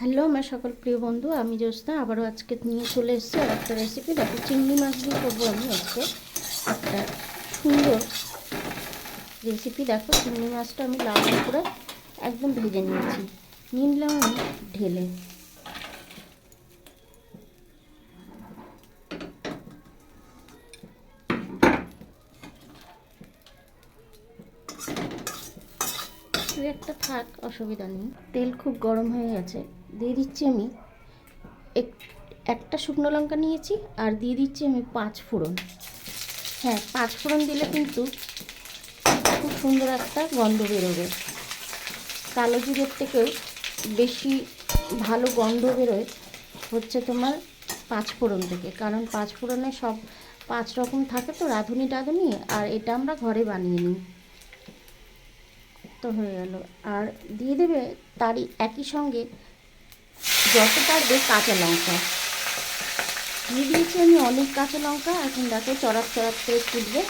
Hello, আমার সকল প্রিয় বন্ধু, আমি জ্যোৎস্না, আবারও আজকে নিয়ে চলে এসেছি আর একটা রেসিপি দেখো, চিংড়ি মাছ দিয়ে করব আমি আজকে। একটা সুন্দর রেসিপি দেখো, চিংড়ি মাছটা আমি লাল করে একদম ভেজে নিয়েছি। নিয়ে নিলাম আমি ঢেলে। একটা থাক, অসুবিধা নেই। তেল খুব গরম হয়ে গেছে। দিয়ে দিচ্ছি আমি এক, একটা শুকনো লঙ্কা নিয়েছি আর দিয়ে দিচ্ছি আমি পাঁচ ফোড়ন। হ্যাঁ পাঁচ ফোড়ন দিলে কিন্তু খুব সুন্দর একটা গন্ধ বেরোবে। কালো জিরের থেকেও বেশি ভালো গন্ধ বেরোয় হচ্ছে তোমার পাঁচ ফোড়ন থেকে। কারণ পাঁচ ফোড়নে সব পাঁচ রকম থাকে তো, রাঁধুনি টাধুনি, আর এটা আমরা ঘরে বানিয়ে নিই। তো হয়ে গেল। আর দিয়ে দেবে তারই একই সঙ্গে যত পারবে কাঁচা লঙ্কা। দিয়ে দিয়েছি আমি অনেক কাঁচা লঙ্কা, এখন দেখো চড়াপ চড়াপ করে ফুটবে।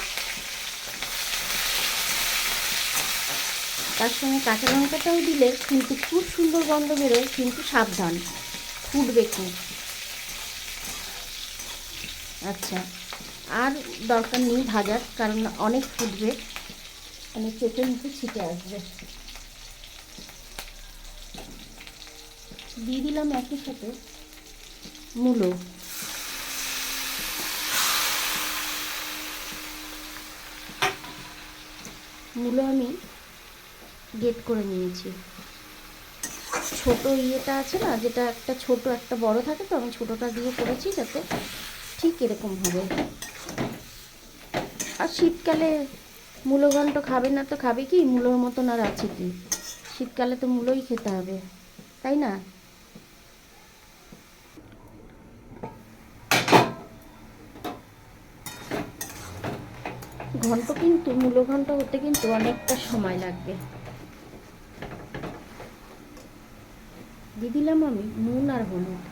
তার সঙ্গে কাঁচা লঙ্কাটাও দিলে কিন্তু খুব সুন্দর গন্ধ বেরোয়, কিন্তু সাবধান, ফুটবে খুব। আচ্ছা আর দরকার নেই ভাজার, কারণ অনেক ফুটবে মানে চোখে মুখে ছিটে আসবে। দিয়ে দিলাম একই সাথে মূলো। মূলো আমি গেট করে নিয়েছি। ছোট ইয়েটা আছে না, যেটা একটা ছোট একটা বড় থাকে তো, আমি ছোটোটা দিয়ে করেছি যাতে ঠিক এরকম হবে। আর শীতকালে মূলঘণ্ট খাবে না তো খাবে কি? মূলোর মতন আর আছে কি? শীতকালে তো মূলোই খেতে হবে। তাই না? ঘন্ট কিন্তু মূলো ঘন্ট হতে কিন্তু অনেকটা সময় লাগবে। দিলাম আমি নুন আর হলুদ।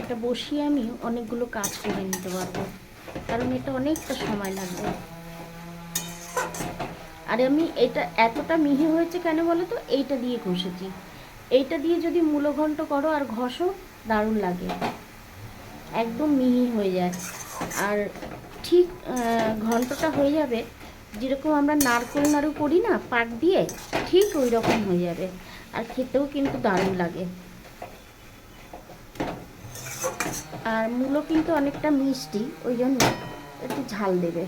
এটা বসিয়ে আমি অনেকগুলো কাজ করে নিতে পারব। কারণ এটা অনেকটা সময় লাগবে। আর আমি এটা এতটা মিহি হয়েছে কেন বলো তো এইটা দিয়ে ঘষেছি। এইটা দিয়ে যদি মূলঘণ্ট করো আর ঘষো, দারুণ লাগে। একদম মিহি হয়ে যায়। আর ঠিক ঘন্টটা হয়ে যাবে, যেরকম আমরা নারকোল নাড়ু করি না পাক দিয়ে, ঠিক ওই রকম হয়ে যাবে। আর খেতেও কিন্তু দারুণ লাগে। আর মূলো কিন্তু অনেকটা মিষ্টি, ওই জন্য একটু ঝাল দেবে।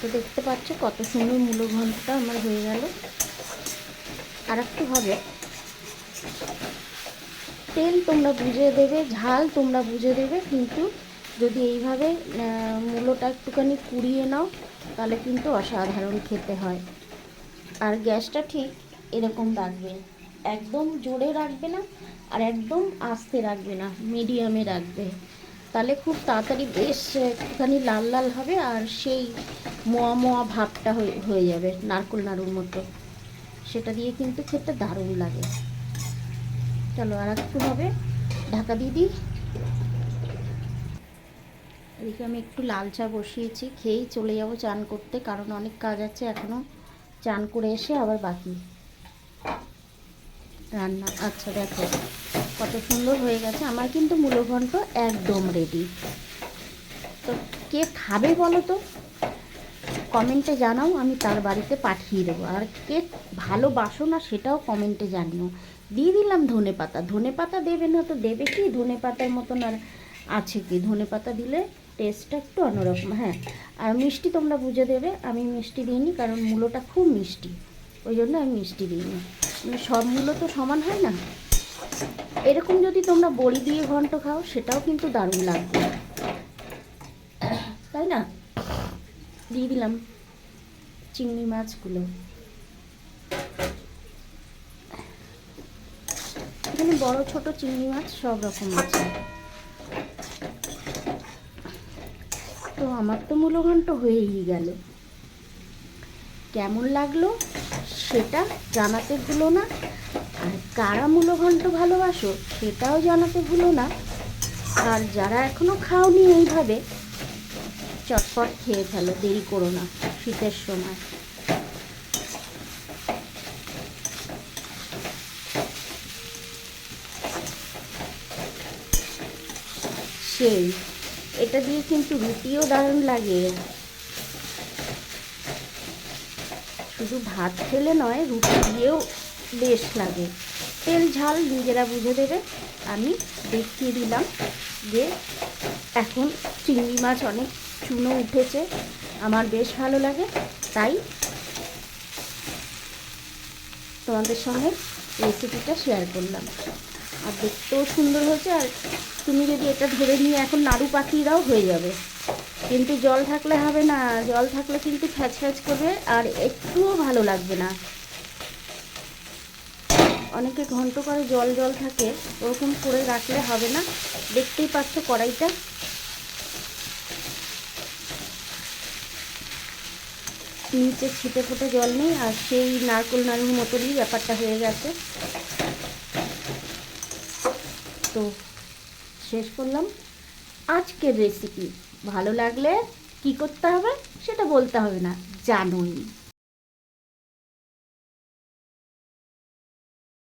তো দেখতে পাচ্ছ কত সুন্দর মূলো ঘন্টটা আমার হয়ে গেল। আর একটু হবে। তেল তোমরা বুঝে দেবে, ঝাল তোমরা বুঝে দেবে, কিন্তু যদি এইভাবে মূলোটা একটুখানি কুড়িয়ে নাও, তাহলে কিন্তু অসাধারণ খেতে হয়। আর গ্যাসটা ঠিক এরকম রাখবে। একদম জোরে রাখবে না আর একদম আস্তে রাখবে না, মিডিয়ামে রাখবে। তাহলে খুব তাড়াতাড়ি বেশ একটুখানি লাল লাল হবে আর সেই মোয়া মোয়া ভাবটা হয়ে যাবে নারকোল নাড়ুর মতো। সেটা দিয়ে কিন্তু খেতে দারুণ লাগে। চলো আর একটু হবে, ঢাকা দিয়ে দিই। এদিকে আমি একটু লাল চা বসিয়েছি, খেয়েই চলে যাব চান করতে, কারণ অনেক কাজ আছে এখনও চান করে এসে আবার বাকি রান্না। আচ্ছা দেখো, কত সুন্দর হয়ে গেছে। আমার কিন্তু মূলঘণ্ট একদম রেডি তো কে খাবে বলো তো? কমেন্টে জানাও, আমি তার বাড়িতে পাঠিয়ে দেবো। আর কে ভালোবাসো না সেটাও কমেন্টে জানিও। দিয়ে দিলাম ধনে পাতা। ধনে পাতা দেবে না তো দেবে কি? ধনে পাতার মতন আর আছে কি? ধনে পাতা দিলে টেস্টটা একটু অন্যরকম হ্যাঁ। আর মিষ্টি তোমরা বুঝে দেবে, আমি মিষ্টি দিইনি কারণ মূলোটা খুব মিষ্টি। ওই জন্য আমি মিষ্টি দিইনি। সব মূলো তো সমান হয় না? এরকম যদি তোমরা বড়ি দিয়ে ঘন্ট খাও, সেটাও কিন্তু দারুণ লাগবে। তাই না? দিয়ে দিলাম চিংড়ি মাছগুলো। এখানে বড় ছোট চিংড়ি মাছ সব রকম আছে। তো আমার তো মূলো ঘন্ট হয়েই গেল। কেমন লাগল সেটা জানাতে ভুলো না। আর কারা মূলো ঘন্ট ভালোবাসো সেটাও জানাতে ভুলো না। আর যারা এখনও খাওনি এইভাবে, চটপট খেয়ে ফেলো, দেরি করো না শীতের সময়। সেই এটা দিয়ে কিন্তু রুটিও দারুণ লাগে। শুধু ভাত খেলে নয়, রুটি দিয়েও বেশ লাগে। তেল, ঝাল নিজেরা বুঝে দেবে। আমি দেখিয়ে দিলাম যে এখন চিংড়ি মাছ অনেক চুনো উঠেছে। আমার বেশ ভালো লাগে। তাই তোমাদের সঙ্গে রেসিপিটা শেয়ার করলাম। আর দেখতেও সুন্দর হয়েছে, আর তুমি যদি এটা ধরে নিয়ে এখন নাড়ু দাও, হয়ে যাবে। কিন্তু জল থাকলে হবে না, জল থাকলে কিন্তু ফ্যাচ ফ্যাচ করবে, আর একটুও ভালো লাগবে না। অনেকে ঘন্ট করে জল জল থাকে, ওরকম করে রাখলে হবে না। দেখতেই পাচ্ছ কড়াইটা। নিচে ছিটে ফোটে জল নেই, আর সেই নারকোল নাড়ুর মতনই ব্যাপারটা হয়ে গেছে। তো শেষ করলাম। আজকের রেসিপি ভালো লাগলে কি করতে হবে সেটা বলতে হবে না জানোই